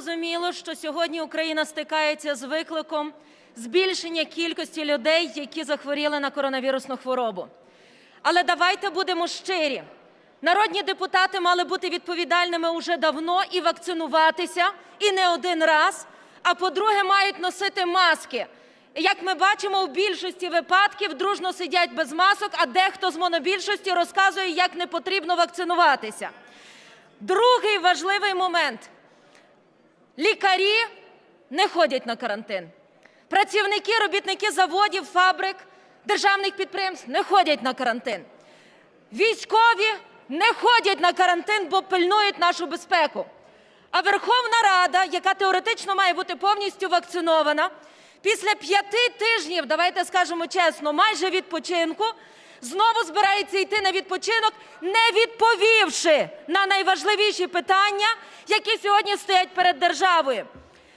Зрозуміло, що сьогодні Україна стикається з викликом збільшення кількості людей, які захворіли на коронавірусну хворобу. Але давайте будемо щирі. Народні депутати мали бути відповідальними уже давно і вакцинуватися, і не один раз. А по-друге, мають носити маски. Як ми бачимо, у більшості випадків дружно сидять без масок, а дехто з монобільшості розказує, як не потрібно вакцинуватися. Другий важливий момент. Лікарі не ходять на карантин. Працівники, робітники заводів, фабрик, державних підприємств не ходять на карантин. Військові не ходять на карантин, бо пильнують нашу безпеку. А Верховна Рада, яка теоретично має бути повністю вакцинована, після п'яти тижнів, давайте скажемо чесно, майже відпочинку, знову збирається йти на відпочинок, не відповівши на найважливіші питання, які сьогодні стоять перед державою.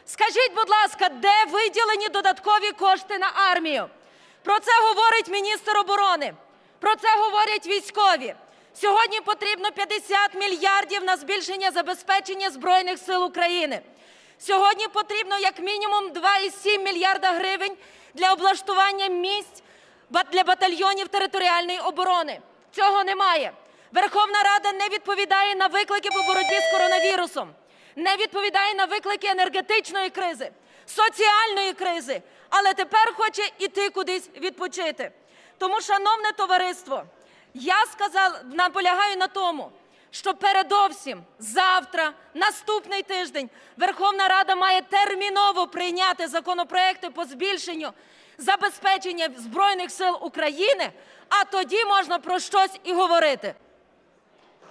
Скажіть, будь ласка, де виділені додаткові кошти на армію? Про це говорить міністр оборони. Про це говорять військові. Сьогодні потрібно 50 мільярдів на збільшення забезпечення Збройних сил України. Сьогодні потрібно як мінімум 2,7 мільярда гривень для облаштування місць для батальйонів територіальної оборони. Цього немає. Верховна Рада не відповідає на виклики по боротьбі з коронавірусом, не відповідає на виклики енергетичної кризи, соціальної кризи, але тепер хоче іти кудись відпочити. Тому, шановне товариство, я сказала, наполягаю на тому, що передовсім завтра, наступний тиждень, Верховна Рада має терміново прийняти законопроекти по збільшенню забезпечення Збройних сил України, а тоді можна про щось і говорити.